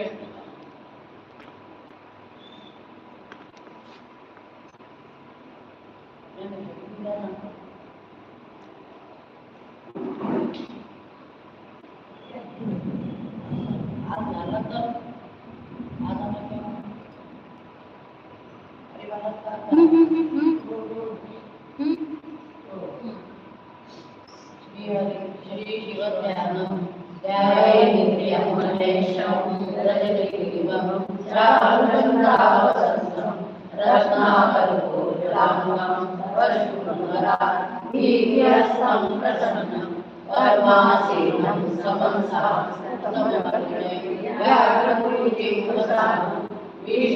소개합니다. 얘는 여기입니다.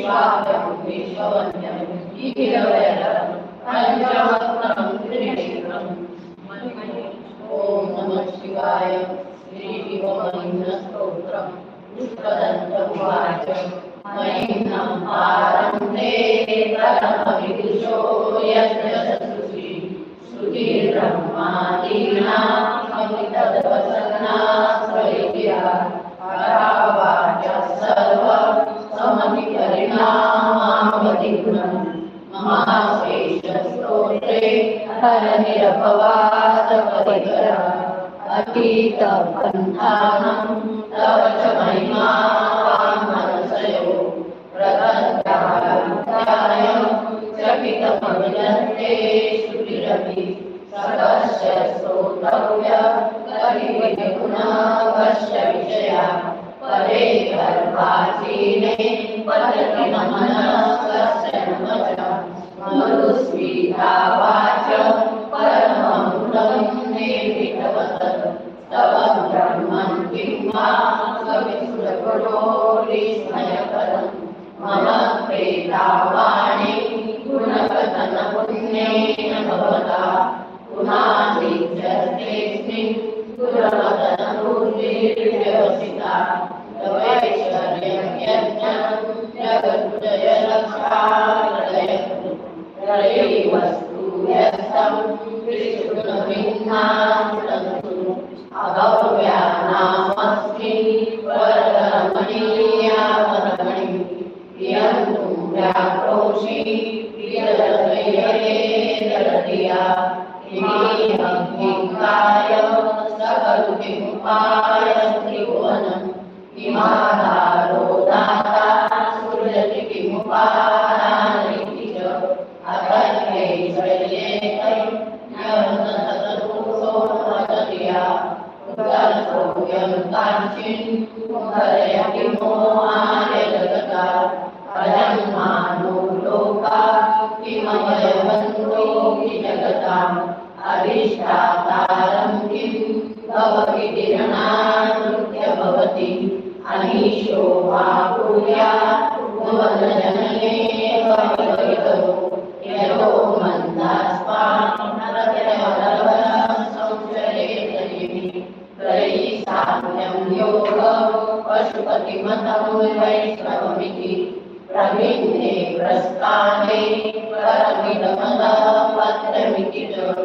विश्वाभ्यं विश्ववन्यं ईगिरवयरं पञ्चवक्त्रं त्रिनेत्रम् ॐ नमः शिवाय। श्रीशिवमहिन्द्रस्तोत्रम् पुष्पदन्त उवाच महिन्नं पारं ते परमविदुषो यत्र सुषि श्रुतिर्ब्रह्मादीनाममितदवसन्ना स्वयिया हर निरपवादपरिकरा अतीतपन्थानं तव च महिमा मनसयो प्रतन्ताय चपितमविनन्ते सुरपि सदस्य श्रोतव्य करिगुणावश्य विषया परे गर्भासीने पतति नमनः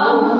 Amen.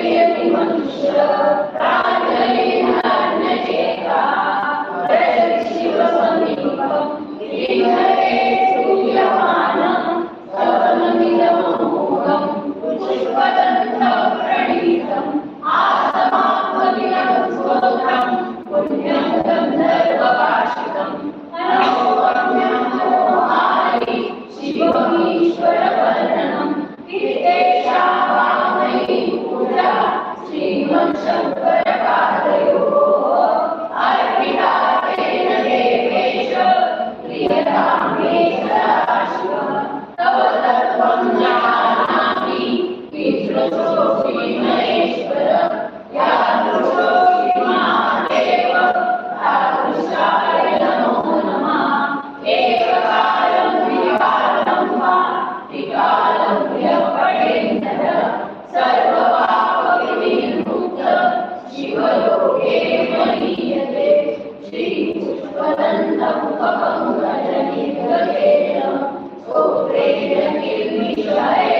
Maria, want to show Pai, Mãe, Senhor é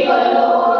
Viva Lord.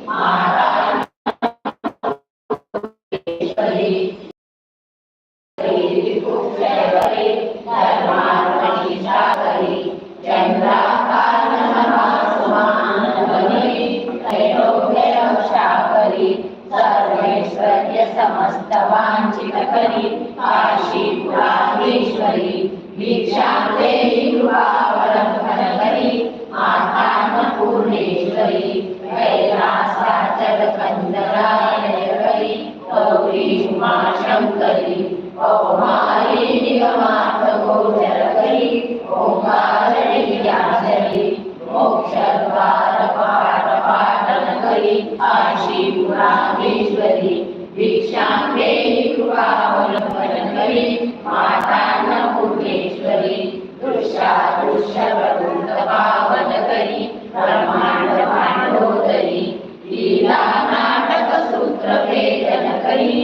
Kashi पुरामेश्वरी भिक्षाम्बे कृपावलम्बनकरी माता नपुरेश्वरी दृश्या दृश्यवृन्दपावनकरी ब्रह्माण्ड भाण्डोदरी लीलानाटकसूत्रभेदनकरी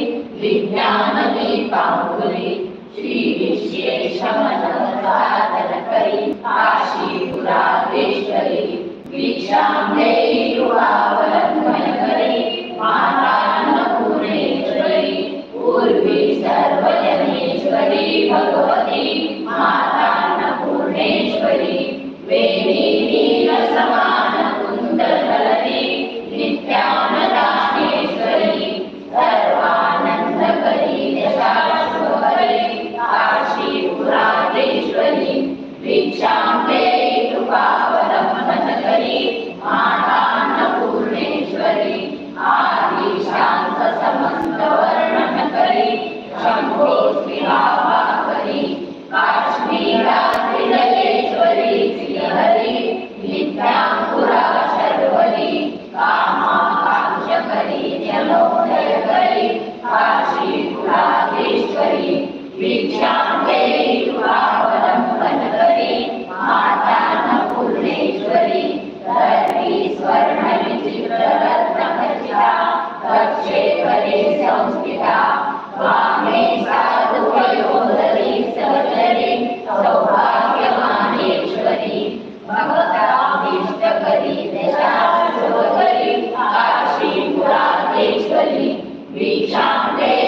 विज्ञानदीपाङ्गुरी श्रीविश्वेशमनमता age believe, we shall live.